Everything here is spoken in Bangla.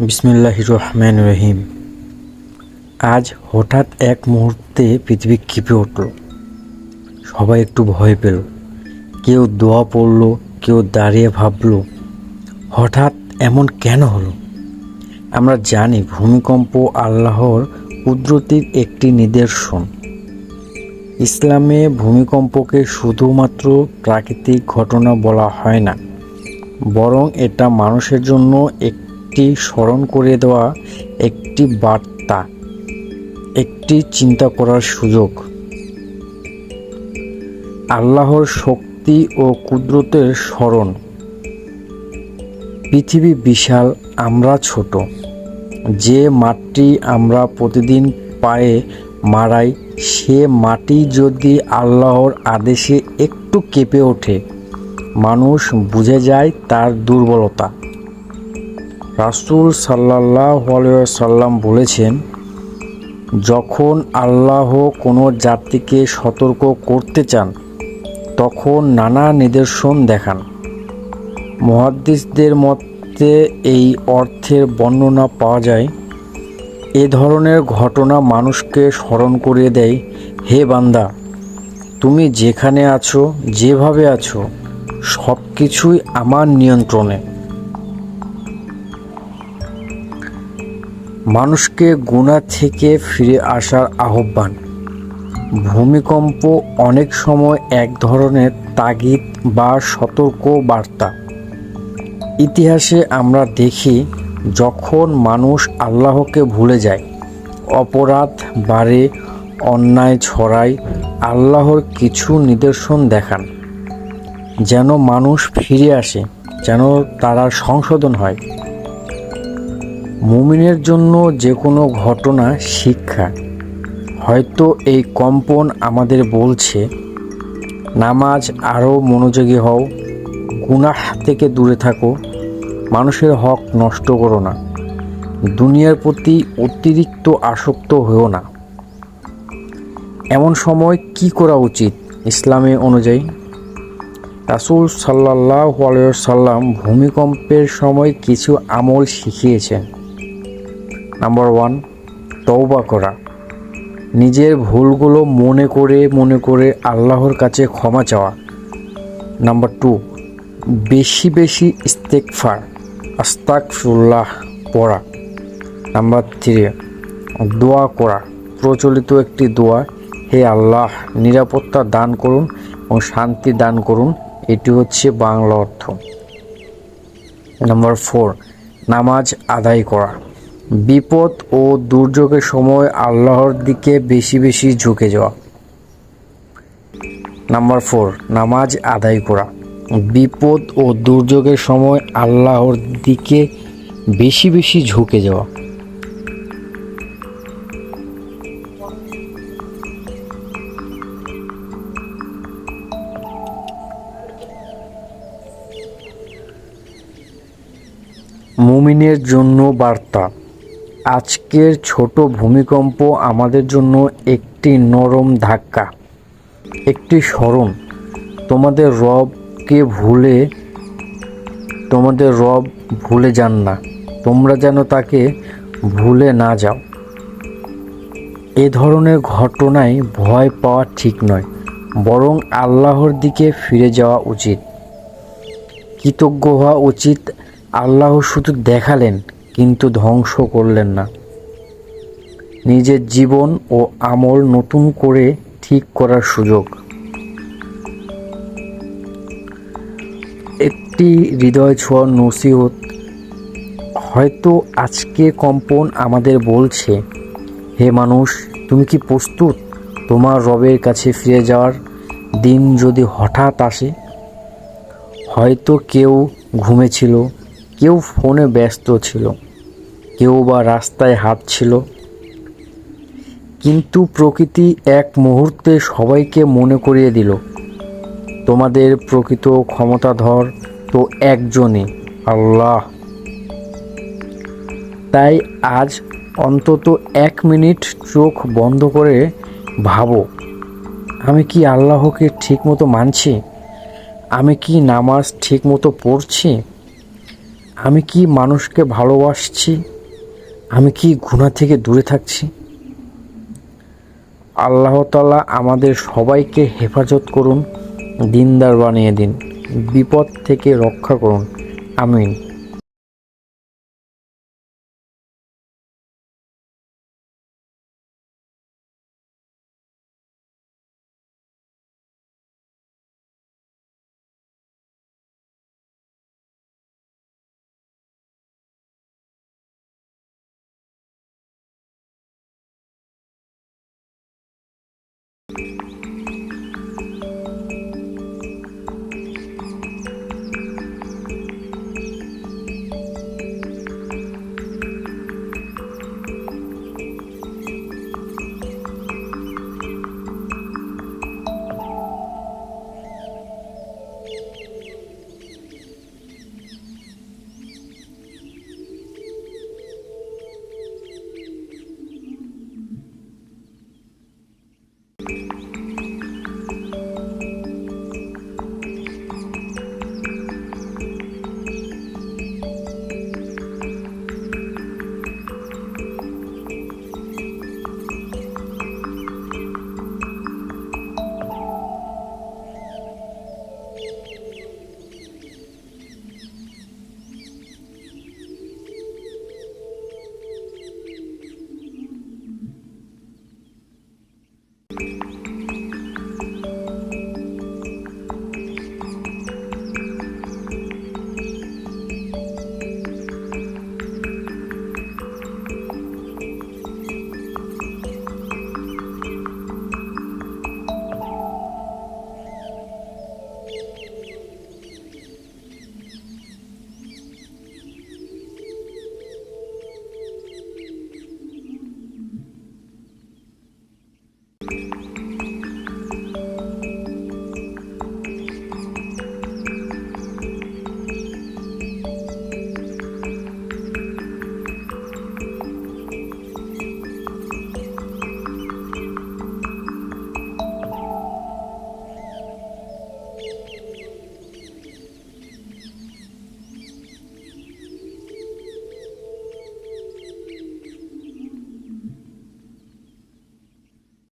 বিসমিল্লাহ রহমান রহিম আজ হঠাৎ এক মুহূর্তে পৃথিবী কেঁপে উঠল। সবাই একটু ভয় পেল। কেউ দোয়া পড়ল, কেউ দাঁড়িয়ে ভাবল, হঠাৎ এমন কেন হলো? আমরা জানি ভূমিকম্প আল্লাহর কুদরতির একটি নিদর্শন। ইসলামে ভূমিকম্পকে শুধুমাত্র প্রাকৃতিক ঘটনা বলা হয় না, বরং এটা মানুষের জন্য একটি স্মরণ করে দেওয়া একটি বার্তা, একটি চিন্তা করার সুযোগ। আল্লাহর শক্তি ও কুদরতের স্মরণ। পৃথিবী বিশাল, আমরা ছোট। যে মাটি আমরা প্রতিদিন পায়ে মারাই, সে মাটি যদি আল্লাহর আদেশে একটু কেঁপে ওঠে, মানুষ বুঝে যায় তার দুর্বলতা। রাসুল সাল্লাহ সাল্লাম বলেছেন, যখন আল্লাহ কোনো জাতিকে সতর্ক করতে চান, তখন নানা নিদর্শন দেখান। মহাদ্দিসদের মতে এই অর্থের বর্ণনা পাওয়া যায়, এ ধরনের ঘটনা মানুষকে স্মরণ করিয়ে দেয়, হে বান্দা, তুমি যেখানে আছো, যেভাবে আছো সব কিছুই আমার নিয়ন্ত্রণে। মানুষকে গুণা থেকে ফিরে আসার আহ্বান। ভূমিকম্প অনেক সময় এক ধরনের তাগিদ বা সতর্ক বার্তা। ইতিহাসে আমরা দেখি, যখন মানুষ আল্লাহকে ভুলে যায়, অপরাধ বাড়ে, অন্যায় ছড়ায়, আল্লাহর কিছু নিদর্শন দেখান। যেন মানুষ ফিরে আসে, যেন তারা সংশোধন হয়। মুমিনের জন্য যে কোনো ঘটনা শিক্ষা। হয়তো এই কম্পন আমাদের বলছে, নামাজ আরও মনোযোগী হও, গুনাহ থেকে দূরে থাকো, মানুষের হক নষ্ট করো না, দুনিয়ার প্রতি অতিরিক্ত আসক্ত হও না। এমন সময় কি করা উচিত ইসলামে অনুযায়ী? রাসুল সাল্লাহ সাল্লাম ভূমিকম্পের সময় কিছু আমল শিখিয়েছেন। নাম্বার ওয়ান তওবা করা। নিজের ভুলগুলো মনে করে মনে করে আল্লাহর কাছে ক্ষমা চাওয়া। নাম্বার টু বেশি বেশি ইস্তেকফার আস্তাকফুল্লাহ পড়া। নাম্বার থ্রি দোয়া করা। প্রচলিত একটি দোয়া, হে আল্লাহ, নিরাপত্তা দান করুন এবং শান্তি দান করুন। এটি হচ্ছে বাংলা অর্থ। নাম্বার ফোর নামাজ আদায় করা। বিপদ ও দুর্যোগের সময় আল্লাহর দিকে বেশি বেশি ঝুঁকে যাওয়া। নাম্বার ফোর নামাজ আদায় করা। বিপদ ও দুর্যোগের সময় আল্লাহর দিকে বেশি বেশি ঝুঁকে যাওয়া। মুমিনের জন্য বার্তা। আজকের ছোট ভূমিকম্প আমাদের জন্য একটি নরম ধাক্কা, একটি স্মরণ। তোমাদের রবকে ভুলে, তোমাদের রব ভুলে যান না। তোমরা যেন তাকে ভুলে না যাও। এ ধরনের ঘটনায় ভয় পাওয়া ঠিক নয়, বরং আল্লাহর দিকে ফিরে যাওয়া উচিত। কৃতজ্ঞ হওয়া উচিত, আল্লাহ শুধু দেখালেন কিন্তু ধ্বংস করলেন না। নিজের জীবন ও আমল নতুন করে ঠিক করার সুযোগ। একটি হৃদয় ছোঁয়া নসিহত। হয়তো আজকে কম্পন আমাদের বলছে, হে মানুষ, তুমি কি প্রস্তুত? তোমার রবের কাছে ফিরে যাওয়ার দিন যদি হঠাৎ আসে? হয়তো কেউ ঘুমেছিল কেউ ফোনে ব্যস্ত ছিল। কেউ বা রাস্তায় হাঁটছিল কিন্তু প্রকৃতি এক মুহূর্তে সবাইকে মনে করিয়ে দিল, তোমাদের প্রকৃত ক্ষমতাধর তো একজনই, আল্লাহ। তাই আজ অন্তত এক মিনিট চোখ বন্ধ করে ভাবো, আমি কি আল্লাহকে ঠিকমতো মানছি? আমি কি নামাজ ঠিকমতো পড়ছি? আমি কি মানুষকে ভালোবাসছি? আমি কি গুণা থেকে দূরে থাকছি? আল্লাহ তালা আমাদের সবাইকে হেফাজত করুন, দিনদার বানিয়ে দিন, বিপদ থেকে রক্ষা করুন। আমিন।